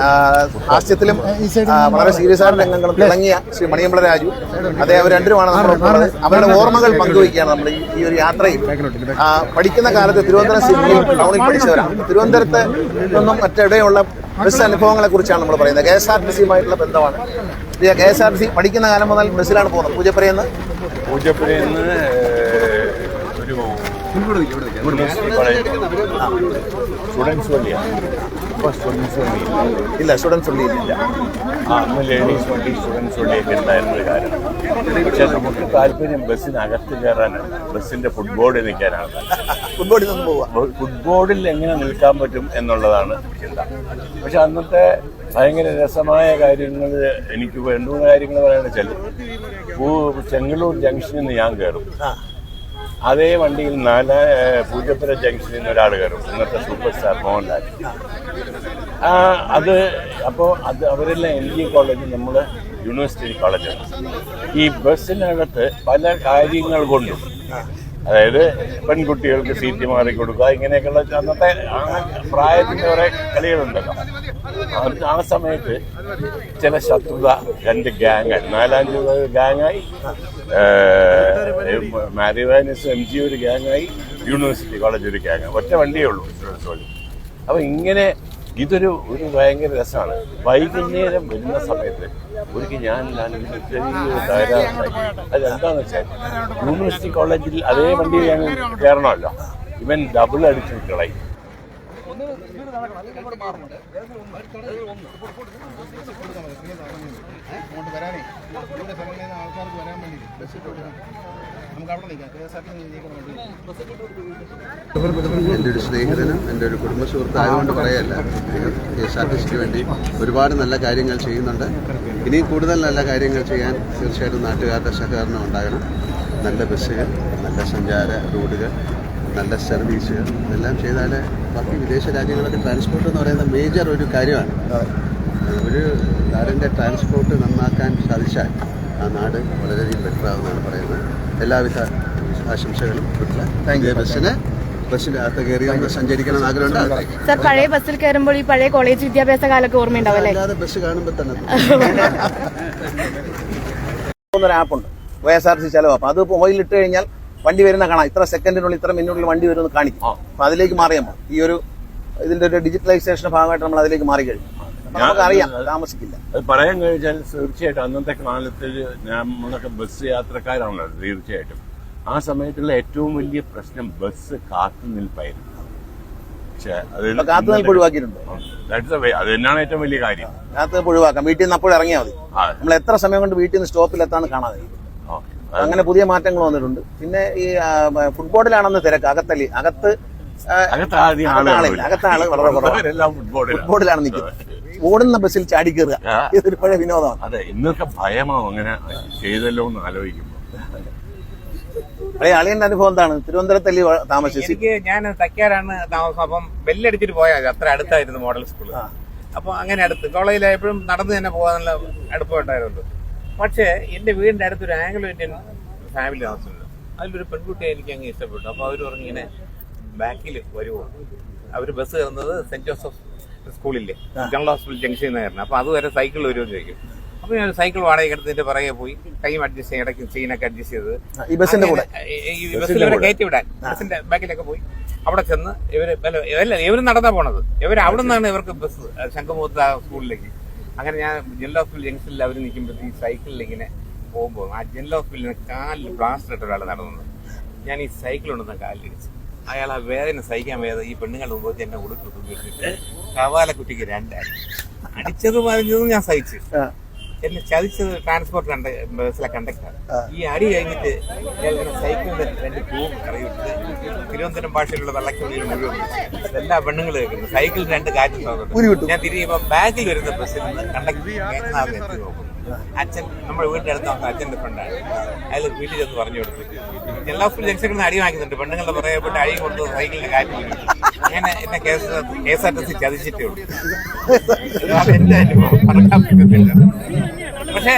ആ, ഹാസ്യത്തിലും വളരെ സീരിയസ് ആയ രംഗങ്ങളും തിളങ്ങിയ ശ്രീ മണിയമ്പള രാജു. അദ്ദേഹം അവർ രണ്ടുമാണ് നമ്മൾ അവരുടെ ഓർമ്മകൾ പങ്കുവയ്ക്കുകയാണ് നമ്മൾ ഈ- ഒരു യാത്രയിൽ. പഠിക്കുന്ന കാലത്ത് തിരുവനന്തപുരം സിറ്റിയിൽ ടൗണിൽ പഠിച്ചവരാണ്. തിരുവനന്തപുരത്ത് നിന്നും മറ്റെവിടെയുള്ള ബസ് അനുഭവങ്ങളെ കുറിച്ചാണ് നമ്മൾ പറയുന്നത്. കെ എസ് ആർ ടി സിയുമായിട്ടുള്ള ബന്ധമാണ്. K S R T C പഠിക്കുന്ന കാലം മുതൽ ബസ്സിലാണ് പോകുന്നത്. പൂജപ്പുരയെന്ന് പൂജപ്പുരയിൽ നിന്ന് ഒരു വണ്ടിയാണ് ഇപ്പോൾ സ്റ്റുഡൻസ് വണ്ടി ഇല്ല. സ്റ്റുഡൻസ് ഒന്നും ആ അന്ന് ലേഡീസ് വണ്ടി സ്റ്റുഡൻസ് വണ്ടിയൊക്കെ ഉണ്ടായിരുന്ന ഒരു കാര്യം. പക്ഷെ നമുക്ക് താല്പര്യം ബസ്സിനകത്ത് കയറാനാണ് ബസ്സിന്റെ ഫുട്ബോർഡിൽ നിൽക്കാനാണ് ഫുട്ബോർഡിൽ നിന്ന് പോവുക ഫുട്ബോർഡിൽ എങ്ങനെ നിൽക്കാൻ പറ്റും എന്നുള്ളതാണ് ചിന്ത. പക്ഷെ അന്നത്തെ ഭയങ്കര രസമായ കാര്യങ്ങൾ എനിക്ക് രണ്ടു മൂന്ന് കാര്യങ്ങൾ പറയാണെന്ന് വെച്ചാൽ ചെങ്ങലൂർ ജംഗ്ഷനിൽ നിന്ന് ഞാൻ കയറും. അതേ വണ്ടിയിൽ നാല് പൂജപ്പുര ജംഗ്ഷനിൽ നിന്ന് ഒരാൾ കയറും. ഇന്നത്തെ സൂപ്പർ സ്റ്റാർ മോഹൻലാൽ. അത് അപ്പോൾ അത് അവരെല്ലാം എം ജി കോളേജ് നമ്മൾ യൂണിവേഴ്സിറ്റി കോളേജാണ് ഈ ബസ്സിനകത്ത് പല കാര്യങ്ങൾ കൊണ്ടും അതായത് പെൺകുട്ടികൾക്ക് സീറ്റ് മാറി കൊടുക്കുക ഇങ്ങനെയൊക്കെയുള്ള അന്നത്തെ ആ പ്രായത്തിന്റെ കുറേ കളികളുണ്ടല്ലോ. ആ സമയത്ത് ചില ശത്രുത രണ്ട് ഗ്യാങ് നാലഞ്ച് ഗ്യാങ്ങായി മാരിവാനിസ് എം ജി ഒരു ഗ്യാങ്ങായി യൂണിവേഴ്സിറ്റി കോളേജ് ഒരു ഗ്യാങ് ഒറ്റ വണ്ടിയേ ഉള്ളൂ സ്റ്റുഡൻസ് വഴി അപ്പം ഇങ്ങനെ ഇതൊരു ഒരു ഭയങ്കര രസമാണ്. വൈകുന്നേരം വരുന്ന സമയത്ത് ഒരിക്കൽ ഞാൻ ഞാൻ ചെറിയൊരു തകരാറുണ്ടായി അത് എന്താണെന്ന് വെച്ചാൽ യൂണിവേഴ്സിറ്റി കോളേജിൽ അതേ വണ്ടി ഞാൻ കയറണമല്ലോ. ഇവൻ ഡബിൾ അടിച്ച് കളയും അങ്ങോട്ട് വരാനേ ഇവിടെ സമയം ആൾക്കാർക്ക് വരാൻ വേണ്ടി ബസ് ഇട്ട് കൊടുക്കണം നമുക്ക് അവിടെ നിൽക്കാം K S R T C എന്റെ ഒരു സ്നേഹിതനും എന്റെ ഒരു കുടുംബ സുഹൃത്തായതുകൊണ്ട് പറയല്ല. കെ എസ് ആർ ടി സിക്ക് വേണ്ടി ഒരുപാട് നല്ല കാര്യങ്ങൾ ചെയ്യുന്നുണ്ട്. ഇനിയും കൂടുതൽ നല്ല കാര്യങ്ങൾ ചെയ്യാൻ തീർച്ചയായിട്ടും നാട്ടുകാരുടെ സഹകരണം ഉണ്ടാകണം. നല്ല ബസ്സുകൾ നല്ല സഞ്ചാര റോഡുകൾ നല്ല സർവീസുകൾ ഇതെല്ലാം ചെയ്താൽ ബാക്കി വിദേശ രാജ്യങ്ങളൊക്കെ ട്രാൻസ്പോർട്ട് എന്ന് പറയുന്ന മേജർ ഒരു കാര്യമാണ്. ഒരു നാടിന്റെ ട്രാൻസ്പോർട്ട് നന്നാക്കാൻ സാധിച്ചാൽ ആ നാട് വളരെയധികം ബെറ്റർ ആകുമെന്നാണ് പറയുന്നത്. എല്ലാവിധ ആശംസകളും താങ്ക് ബസ്സിന് ബസ്സിന്റെ അകത്ത് കയറി സഞ്ചരിക്കണം ആഗ്രഹമുണ്ട്. സർ പഴയ ബസ്സിൽ കയറുമ്പോൾ ഈ പഴയ കോളേജ് വിദ്യാഭ്യാസ കാലൊക്കെ ഓർമ്മയുണ്ടാവില്ലേ അല്ലാതെ ബസ് കാണുമ്പോൾ തന്നെ. ഒരു ആപ്പുണ്ട് വൈ എസ് ആർ സി ചെലവ് അപ്പം. അത് ഓയിൽ ഇട്ട് കഴിഞ്ഞാൽ വണ്ടി വരുന്ന കാണാം. ഇത്ര സെക്കൻഡിനുള്ളിൽ ഇത്ര മിനിറ്റിനുള്ളിൽ വണ്ടി വരുമെന്ന് കാണിക്കും. അപ്പം അതിലേക്ക് മാറിയാൽ ഈ ഒരു ഇതിന്റെ ഒരു ഡിജിറ്റലൈസേഷന്റെ ഭാഗമായിട്ട് നമ്മൾ അതിലേക്ക് മാറി കഴിഞ്ഞു അപ്പം നമുക്കറിയാം താമസിക്കില്ല. അത് പറയാൻ കഴിഞ്ഞാൽ തീർച്ചയായിട്ടും അന്നത്തെ കാലത്തിൽ നമ്മളൊക്കെ ബസ് യാത്രക്കാരാണല്ലോ തീർച്ചയായിട്ടും. ആ സമയത്തുള്ള ഏറ്റവും വലിയ പ്രശ്നം ബസ് കാത്തുനിൽപ്പായിരുന്നു പക്ഷേ അത് കാത്തുനിൽപ്പ് ഒഴിവാക്കിയിട്ടുണ്ട്. അത് തന്നെയാണ് ഏറ്റവും വലിയ കാര്യം. കാത്തുനിൽപ്പ് ഒഴിവാക്കാം. വീട്ടിൽ നിന്ന് അപ്പോൾ ഇറങ്ങിയാൽ മതി. നമ്മൾ എത്ര സമയം കൊണ്ട് വീട്ടിൽ നിന്ന് സ്റ്റോപ്പിൽ എത്താണ് കാണാതെ അങ്ങനെ പുതിയ മാറ്റങ്ങൾ വന്നിട്ടുണ്ട്. പിന്നെ ഈ ഫുട്ബോളിലാണെന്ന് തിരക്ക്. അകത്തല്ലി അകത്ത് അകത്താണ് വളരെ കുറവാണ്. ഫുട്ബോളിലാണ് നിൽക്കുന്നത്. ഓടുന്ന ബസ്സിൽ ചാടി കയറുക ഇതൊരു പഴയ വിനോദമാണ്. അതെ ഇന്നൊക്കെ ഭയമാവും അങ്ങനെ ചെയ്തല്ലോ എന്ന് ആലോചിക്കുമ്പോൾ പഴയ അളിയന്റെ അനുഭവം എന്താണ്? തിരുവനന്തപുരത്തല്ലി താമസിച്ചു എനിക്ക് ഞാൻ തയ്ക്കാറാണ് താമസം. അപ്പം ബെല്ലടിച്ചിട്ട് പോയാൽ മതി. അത്ര അടുത്തായിരുന്നു മോഡൽ സ്കൂൾ അപ്പൊ അപ്പോൾ അങ്ങനെ അടുത്ത്. കോളേജിലായപ്പോഴും നടന്ന് തന്നെ പോകാനുള്ള അടുപ്പമുണ്ടായിരുന്നു പക്ഷേ എന്റെ വീടിന്റെ അടുത്തൊരു ആംഗ്ലോ ഇന്ത്യൻ ഫാമിലി താമസമുണ്ട്. അതിലൊരു പെൺകുട്ടിയെ എനിക്ക് അങ്ങ് ഇഷ്ടപ്പെട്ടു. അപ്പോൾ അവർ പറഞ്ഞിങ്ങനെ ബാക്കിൽ വരുമോ അവർ ബസ് കയറുന്നത് സെന്റ് ജോസഫ് സ്കൂളില്ലേ? ജനറൽ ഹോസ്പിറ്റൽ ജംഗ്ഷനിൽ നിന്നായിരുന്നു അപ്പോൾ അതുവരെ സൈക്കിൾ വരുമോ എന്ന് ചോദിക്കും. അപ്പോൾ ഞാൻ സൈക്കിൾ വാടക എടുത്തതിന്റെ പറയെ പോയി ടൈം അഡ്ജസ്റ്റ് ചെയ്ത് ഇടയ്ക്ക് ചെയിനൊക്കെ അഡ്ജസ്റ്റ് ചെയ്ത് ഈ ബസ്സിന്റെ കൂടെ? ഈ- ബസ്സിൽ ഇവരെ കയറ്റി വിടാൻ. ബസ്സിന്റെ ബാക്കിലൊക്കെ പോയി. അവിടെ ചെന്ന് ഇവർ അല്ല, ഇവർ നടന്നാ പോണത്. ഇവർ അവിടെ നിന്നാണ് ഇവർക്ക് ബസ് ശംഖുമുഖത്ത് ആ സ്കൂളിലേക്ക്. അങ്ങനെ ഞാൻ ജനറൽ ഹോസ്പിറ്റൽ ജംഗ്ഷനിൽ അവർ നിൽക്കുമ്പോൾ ഈ സൈക്കിളിൽ ഇങ്ങനെ പോകുമ്പോൾ ആ ജനറൽ ഹോസ്പിറ്റലിന് കാലിൽ ബ്ലാസ്റ്റർ ഇട്ട ഒരാൾ നടന്നു. ഞാൻ ഈ സൈക്കിൾ കൊണ്ടുവന്ന കാലിലിടിച്ചു. അയാൾ ആ വേദന സഹിക്കാൻ വേദന ഈ പെണ്ണുങ്ങളുടെ മുമ്പ് എന്നെ ഉടുപ്പ് തൂക്കിയിട്ട് കവാല കുട്ടിക്ക് രണ്ടായി. അടിച്ചത് പറഞ്ഞതും ഞാൻ സഹിച്ചു. എന്നെ ചതിച്ചത് ട്രാൻസ്പോർട്ട് കണ്ട ബസ്സിലെ കണ്ടക്ടർ ഈ അടി കഴിഞ്ഞിട്ട് ഇങ്ങനെ സൈക്കിളിന്റെ രണ്ട് പൂവും കറിയിട്ട് തിരുവനന്തപുരം ഭാഷയിലുള്ള വെള്ളക്കുള്ളിൽ മുഴുവൻ. എല്ലാ പെണ്ണുങ്ങൾ കേൾക്കുന്നു. സൈക്കിളിൽ രണ്ട് കാറ്റും. തോന്നുന്നു. ഞാൻ തിരിയുമ്പോ ബാക്കിൽ വരുന്ന ബസ്സിൽ നിന്ന് കണ്ടക്ടർ നോക്കുന്നു. അച്ഛൻ നമ്മുടെ വീടിന്റെ അടുത്ത് വന്ന അച്ഛന്റെ ഫ്രണ്ടാണ് അയാൾ വീട്ടിൽ ചെന്ന് പറഞ്ഞു കൊടുത്തു. എല്ലാ സ്കൂൾ ജംഗ്ഷനിൽ അടി വാങ്ങിക്കുന്നുണ്ട്. പെണ്ണുങ്ങളുടെ പോയിട്ട് അടി കൊണ്ട് സൈക്കിളിന് കാറ്റ്. അങ്ങനെ എന്നെ K S R T C ചതിച്ചിട്ടേ ഉള്ളൂ. എന്റെ അനുഭവം. മറക്കാൻ പക്ഷേ